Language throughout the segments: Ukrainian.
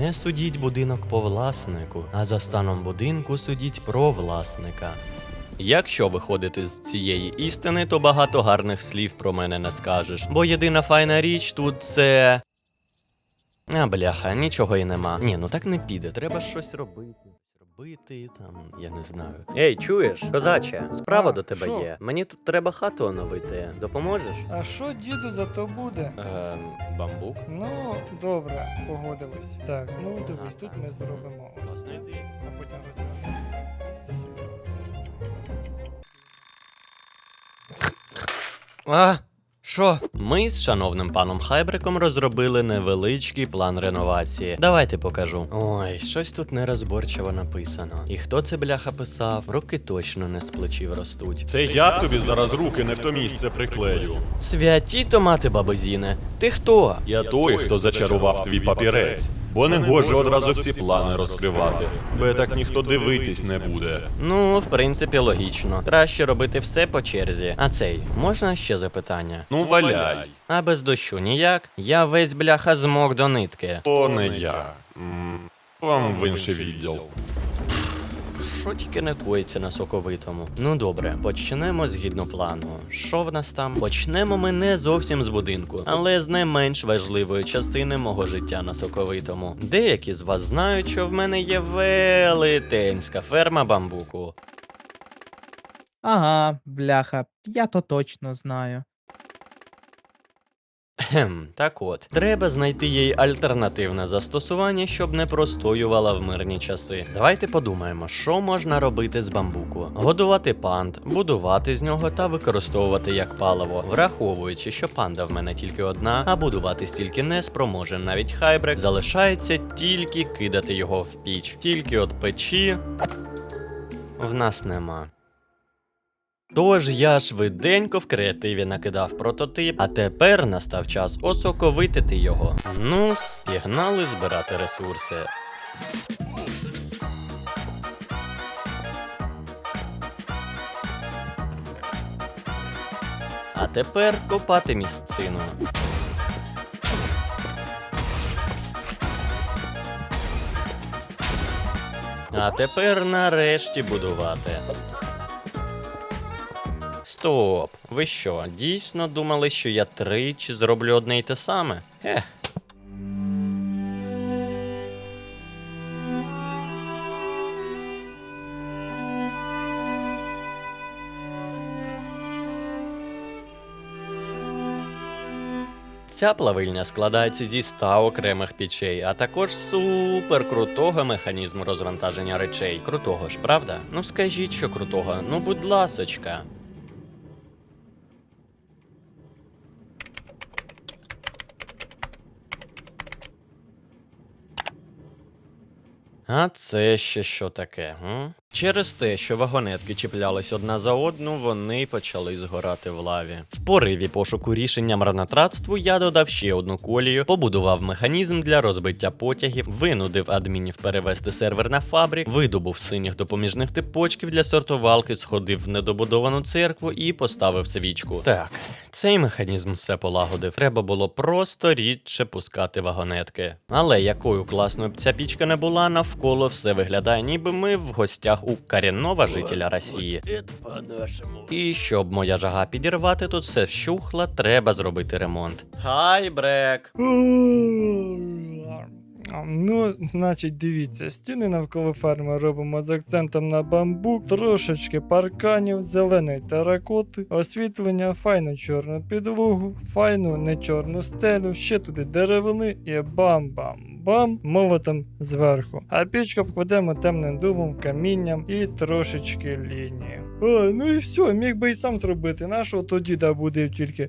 Не судіть будинок по власнику, а за станом будинку судіть про власника. Якщо виходити з цієї істини, то багато гарних слів про мене не скажеш. Бо єдина файна річ тут це. А, бляха, нічого і нема. Ні, ну так не піде, треба щось робити. Робити там, я не знаю. Ей, чуєш, козаче, справа А, до тебе що? є. Мені тут треба хату оновити. Допоможеш? А що діду за то буде? Ем, бамбук. Ну, добре, погодились. Так, знову дивись, тут ми зробимо ось ти. а потім розвернемо. А, що? Ми з шановним паном Хайбриком розробили невеличкий план реновації. Давайте покажу. Ой, щось тут нерозборчиво написано. І хто це бляха писав? Руки точно не з плечів ростуть. Це я тобі зараз руки не в то місце приклею. Святі томати бабузіне. Ти хто? Я той, хто зачарував твій папірець. Бо не гоже одразу всі плани розкривати, бо так ніхто дивитись не буде. Ну, в принципі, логічно. Краще робити все по черзі. А цей, можна ще запитання? Ну валяй, А без дощу ніяк? Я весь бляха змок до нитки. то не я. М, Вам в інший відділ. Що тільки не коїться на соковитому. Ну добре, почнемо згідно плану. Що в нас там? Почнемо ми не зовсім з будинку, але з не менш важливої частини мого життя на соковитому. Деякі з вас знають, що в мене є велетенська ферма бамбуку. Ага, бляха, я то точно знаю. Хем, так от, треба знайти їй альтернативне застосування, щоб не простоювала в мирні часи. Давайте подумаємо, що можна робити з бамбуку: годувати панд, будувати з нього та використовувати як паливо, враховуючи, що панда в мене тільки одна, а будувати стільки не спроможен навіть хайбрек, залишається тільки кидати його в піч. Тільки от печі в нас нема. Тож я швиденько в креативі накидав прототип, а тепер настав час осоковитити його. Ну, пігнали збирати ресурси. А тепер копати місцину. А тепер нарешті будувати. Стоп! Ви що, дійсно думали, що я тричі зроблю одне й те саме? Ех. Ця плавильня складається зі 100 окремих пічей, а також супер крутого механізму розвантаження речей. Крутого ж, правда? Ну скажіть, що крутого, ну будь ласочка. А це ще що таке? М? Через те, що вагонетки чіплялись одна за одну, вони почали згорати в лаві. В пориві пошуку рішення марнотратству я додав ще одну колію, побудував механізм для розбиття потягів, винудив адмінів перевести сервер на фабрик, видобув синіх допоміжних типочків для сортувалки, сходив в недобудовану церкву і поставив свічку. Так, цей механізм все полагодив. Треба було просто рідше пускати вагонетки. Але якою класною б ця пічка не була, навколо все виглядає, ніби ми в гостях у корінного жителя Росії. І щоб моя жага підірвати, тут все вщухла, треба зробити ремонт. Хай брек! Ну, значить, дивіться, стіни навколо ферми робимо з акцентом на бамбук, трошечки парканів, зеленої теракоти, освітлення, файну чорну підлогу, файну не чорну стелю, ще туди деревини і бам-бам-бам молотом зверху. А пічку обкладемо темним дубом, камінням і трошечки лінії. А, ну і все, міг би і сам зробити. Нашого то діда буде тільки.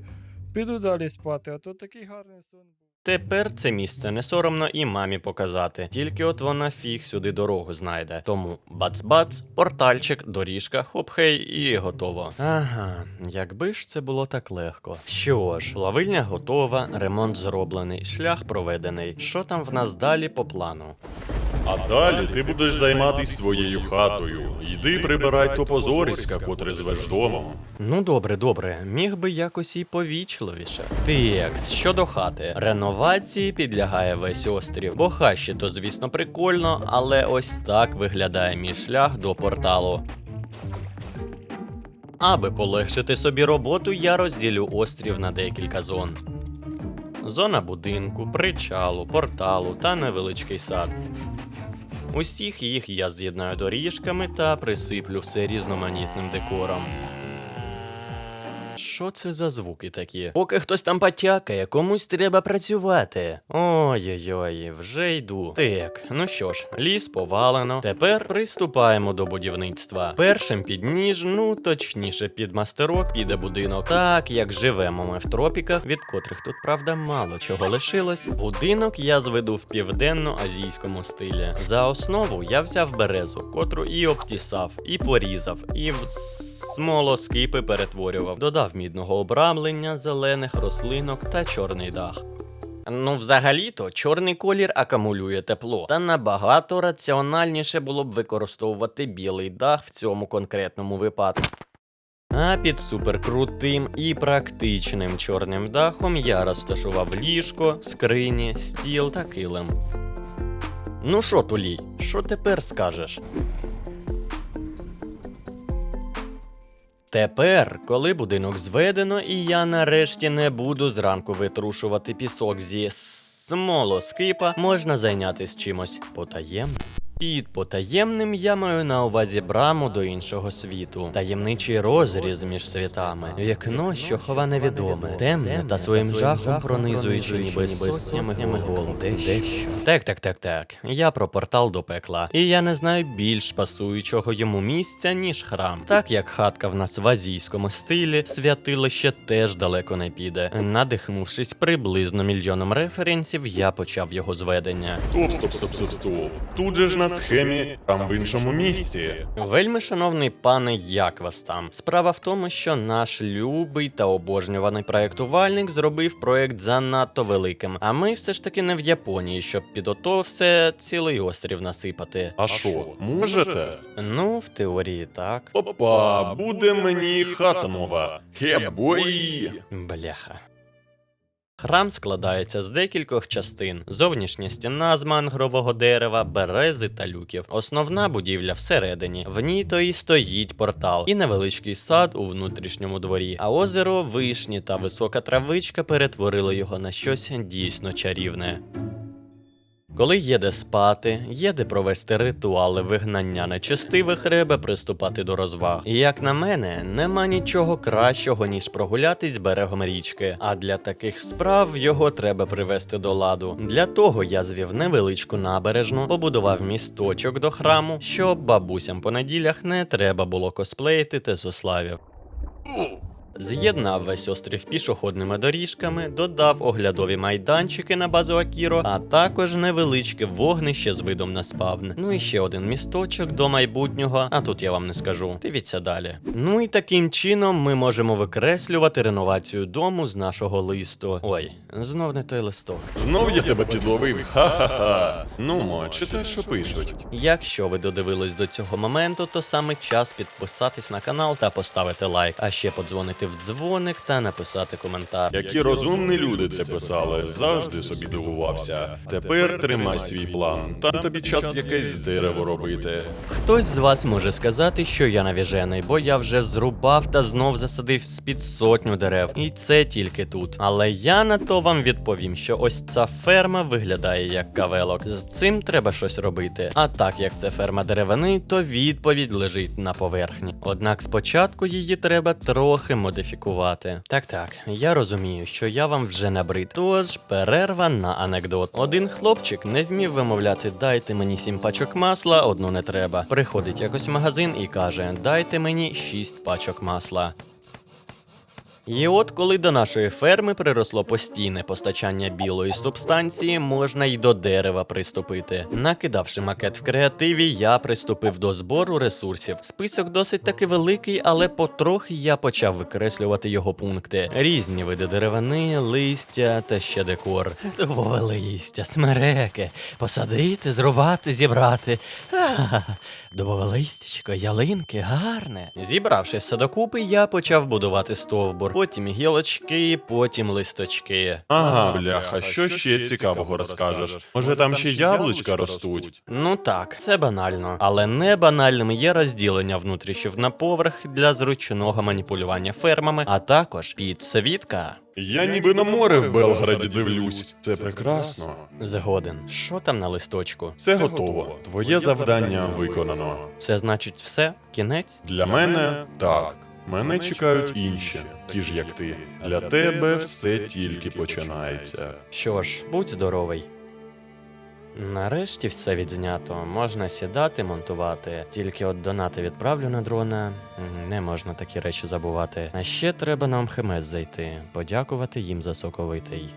Піду далі спати, а то такий гарний сон. Тепер це місце не соромно і мамі показати. Тільки от вона фіг сюди дорогу знайде. Тому бац-бац, портальчик, доріжка, хоп-хей і готово. Ага, якби ж це було так легко. Що ж, плавильня готова, ремонт зроблений, шлях проведений. Що там в нас далі по плану? А далі ти будеш займатися своєю хатою. Йди прибирай то позориська, котре звеш домом. Ну добре, добре, міг би якось і повічливіше. Текс, щодо хати, реновації підлягає весь острів. Бо хащі то, звісно, прикольно, але ось так виглядає мій шлях до порталу. Аби полегшити собі роботу, я розділю острів на декілька зон. Зона будинку, причалу, порталу та невеличкий сад. Усіх їх я з'єднаю доріжками та присиплю все різноманітним декором. Що це за звуки такі? Поки хтось там потякає, комусь треба працювати. Ой-ой-ой, вже йду. Так, ну що ж, ліс повалено. Тепер приступаємо до будівництва. Першим під ніж, ну точніше, під мастерок піде будинок. Так як живемо ми в тропіках, від котрих тут правда мало чого лишилось. Будинок я зведу в південно-азійському стилі. За основу я взяв березу, котру і обтісав, і порізав, і в смолоскипи перетворював, додав мідного обрамлення, зелених рослинок та чорний дах. Ну, взагалі-то, чорний колір акумулює тепло, та набагато раціональніше було б використовувати білий дах в цьому конкретному випадку. А під суперкрутим і практичним чорним дахом я розташував ліжко, скрині, стіл та килим. Ну що, Тулій, що тепер скажеш? Тепер, коли будинок зведено, і я нарешті не буду зранку витрушувати пісок зі смолоскипа, можна зайнятися чимось потаємним. Під потаємним я маю на увазі браму до іншого світу, таємничий розріз між світами, вікно, що хова невідоме, темне та своїм жахом пронизуючи ніби сотнями гол дещо. Так, так, так, так. Я про портал до пекла. І я не знаю більш пасуючого йому місця, ніж храм. Так як хатка в нас в азійському стилі, святилище теж далеко не піде. Надихнувшись приблизно мільйоном референсів, я почав його зведення. Стоп, стоп, стоп, стоп, стоп. Тут же ж на схемі, там в іншому місці. Вельми шановний пане, як вас там? Справа в тому, що наш любий та обожнюваний проєктувальник зробив проєкт занадто великим, а ми все ж таки не в Японії, щоб під ото все цілий острів насипати. А що, можете? Ну, в теорії так. Опа, буде мені хата нова. Хебой! Бляха. Храм складається з декількох частин: зовнішня стіна з мангрового дерева, берези та люків. Основна будівля всередині. В ній то і стоїть портал, і невеличкий сад у внутрішньому дворі. А озеро, вишні та висока травичка перетворили його на щось дійсно чарівне. Коли є де спати, є де провести ритуали вигнання нечестивих, треба приступати до розваг. І як на мене, нема нічого кращого, ніж прогулятись берегом річки. А для таких справ його треба привести до ладу. Для того я звів невеличку набережну, побудував місточок до храму, щоб бабусям по неділях не треба було косплеїти тесославів. З'єднав весь острів пішохідними доріжками, додав оглядові майданчики на базу Акіро, а також невеличке вогнище з видом на спавн. Ну і ще один місточок до майбутнього, а тут я вам не скажу. Дивіться далі. Ну і таким чином ми можемо викреслювати реновацію дому з нашого листу. Ой, знов не той листок. Знов я тебе підловив. Ха-ха-ха. Ну, мо, читай, що пишуть. Якщо ви додивились до цього моменту, то саме час підписатись на канал та поставити лайк, а ще подзвонити в дзвоник та написати коментар. Які розумні люди це писали, завжди собі дивувався. Тепер тримай свій план. Там тобі час якесь дерево робити. Хтось з вас може сказати, що я навіжений, бо я вже зрубав та знов засадив з-під сотню дерев, і це тільки тут. Але я на то вам відповім, що ось ця ферма виглядає як кавелок. З цим треба щось робити. А так як це ферма деревини, то відповідь лежить на поверхні. Однак спочатку її треба трохи модифікувати. Так, так, я розумію, що я вам вже набрид. Тож перерва на анекдот. Один хлопчик не вмів вимовляти дайте мені сім пачок масла, одну не треба. Приходить якось в магазин і каже: Дайте мені шість пачок масла. І от коли до нашої ферми приросло постійне постачання білої субстанції, можна й до дерева приступити. Накидавши макет в креативі, я приступив до збору ресурсів. Список досить таки великий, але потрохи я почав викреслювати його пункти. Різні види деревини, листя та ще декор. Дубове листя, смереки, посадити, зрубати, зібрати. Дубове листячко, ялинки, гарне. Зібравши все докупи, я почав будувати стовбур, потім гілочки, потім листочки. Ага, бляха, що ще цікавого розкажеш? Може там ще яблучка ростуть? Ну так, це банально. Але не банальним є розділення внутрішнів на поверх для зручного маніпулювання фермами, а також підсвітка. Я ніби на море в Белграді дивлюсь. Це прекрасно. Згоден. Що там на листочку? Все готово. Твоє завдання виконано. Це значить все? Кінець? Для мене так. Мене чекають інші, ті ж як ти. Для тебе все тільки починається. Що ж, будь здоровий. Нарешті все відзнято. Можна сідати, монтувати. Тільки от донати відправлю на дрона. Не можна такі речі забувати. А ще треба на МХМС зайти, подякувати їм за соковитий.